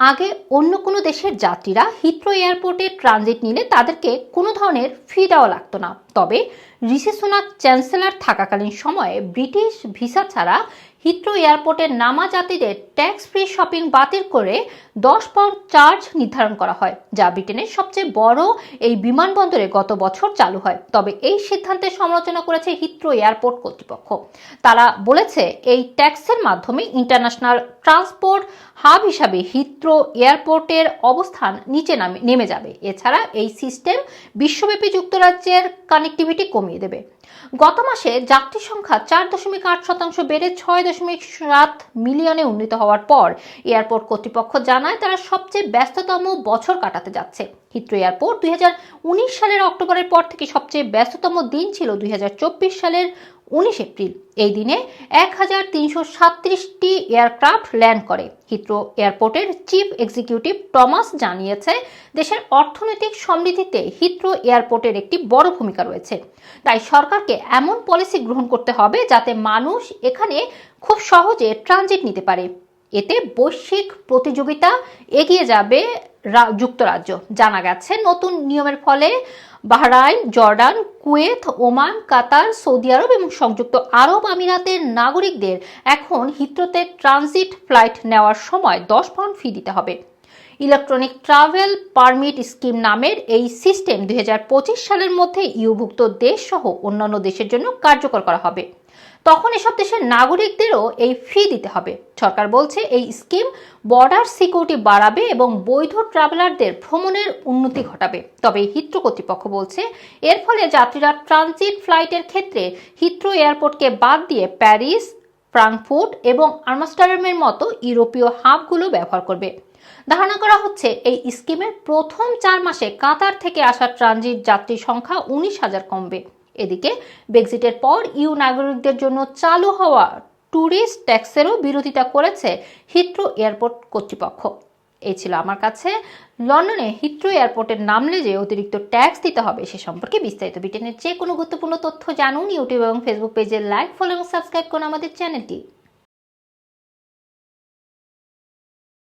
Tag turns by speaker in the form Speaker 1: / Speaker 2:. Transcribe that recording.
Speaker 1: আগে অন্য কোনো দেশের যাত্রীরা হিথ্রো এয়ারপোর্টে ট্রানজিট নিলে তাদেরকে কোনো ধরনের ফি দেওয়া লাগতো না। তবে ঋষি সোনাক চ্যান্সেলর থাকাকালীন সময়ে ব্রিটিশ ভিসা ছাড়া হিথ্রো এয়ারপোর্টে নামা যাত্রীদের ট্যাক্স ফ্রি শপিং বাতিল করে দশ পাউন্ড চার্জ নির্ধারণ করা হয়, যা ব্রিটেনের সবচেয়ে বড় এই বিমানবন্দরে গত বছর চালু হয়। তবে এই সিদ্ধান্তের সমালোচনা করেছে হিথ্রো এয়ারপোর্ট কর্তৃপক্ষ। তারা বলেছে, এই ট্যাক্সের মাধ্যমে ইন্টারন্যাশনাল ট্রান্সপোর্ট হাব হিসাবে হিথ্রো এয়ারপোর্টের অবস্থান নিচে নামে, নেমে যাবে। এছাড়া এই সিস্টেম বিশ্বব্যাপী যুক্তরাজ্যের কানেক্টিভিটি কমিয়ে দেবে। গত মাসে যাত্রী সংখ্যা চার দশমিক আট শতাংশ বেড়ে ছয় দশমিক সাত মিলিয়নে উন্নীত হওয়ার পর এয়ারপোর্ট কর্তৃপক্ষ জানায় তারা সবচেয়ে ব্যস্ততম বছর কাটাতে যাচ্ছে। হিথ্রো এয়ারপোর্ট দু হাজার উনিশ সালের অক্টোবরের পর থেকে সবচেয়ে ব্যস্ততম দিন ছিল দু হাজার চব্বিশ সালের উনিশ এপ্রিল। এই দিনে এক হাজার তিনশো সাতত্রিশটি এয়ারক্রাফট ল্যান্ড করে। হিথ্রো এয়ারপোর্টের চিফ এক্সিকিউটিভ টমাস জানিয়েছে, দেশের অর্থনৈতিক সমৃদ্ধিতে হিথ্রো এয়ারপোর্টের একটি বড় ভূমিকা রয়েছে। তাই সরকারকে এমন পলিসি গ্রহণ করতে হবে যাতে মানুষ এখানে খুব সহজে ট্রানজিট নিতে পারে। এতে বৈশ্বিক প্রতিযোগিতা এগিয়ে যাবে যুক্তরাজ্য। জানা গেছে, নতুন নিয়মের ফলে Bahrain, Jordan, Kuwait, Oman, Qatar, Saudi আরব এবং সংযুক্ত আরব আমিরাতের নাগরিকদের এখন হিত্রতে ট্রানজিট ফ্লাইট নেওয়ার সময় দশ পাউন্ড ফি দিতে হবে। ইলেকট্রনিক ট্রাভেল পারমিট স্কিম নামের এই সিস্টেম দু হাজার পঁচিশ সালের মধ্যে ইউভুক্ত দেশ সহ অন্যান্য দেশের জন্য কার্যকর করা হবে। তখন এসব দেশের নাগরিকদেরও এই ফি দিতে হবে। সরকার বলছে এই স্কিম বর্ডার সিকিউরিটি বাড়াবে এবং বৈধ ট্রাভেলারদের ভ্রমণের উন্নতি ঘটাবে। তবে হিথ্রো কর্তৃপক্ষ বলছে, এর ফলে যাত্রীরা ট্রানজিট ফ্লাইটের ক্ষেত্রে হিথ্রো এয়ারপোর্টকে বাদ দিয়ে প্যারিস ফ্রাঙ্কফুর্ট এবং আমস্টারডামের মতো ইউরোপীয় হাবগুলো ব্যবহার করবে। ধারণা করা হচ্ছে এই স্কিমের প্রথম চার মাসে কাতার থেকে আসা ট্রানজিট যাত্রীর সংখ্যা উনিশ হাজার কমবে। এদিকে ব্রেক্সিটের পর ইউ নাগরিকদের জন্য চালু হওয়া ট্যাক্সেরও বিরোধিতা করেছে হিথ্রো এয়ারপোর্ট কর্তৃপক্ষ। এই ছিল আমার কাছে। লন্ডনে হিথ্রো এয়ারপোর্টের নামলে যে অতিরিক্ত ট্যাক্স দিতে হবে সে সম্পর্কে বিস্তারিত ব্রিটেনের যে কোনো গুরুত্বপূর্ণ তথ্য জানুন ইউটিউব এবং ফেসবুক পেজে লাইক ফলো এবং সাবস্ক্রাইব করুন আমাদের চ্যানেলটি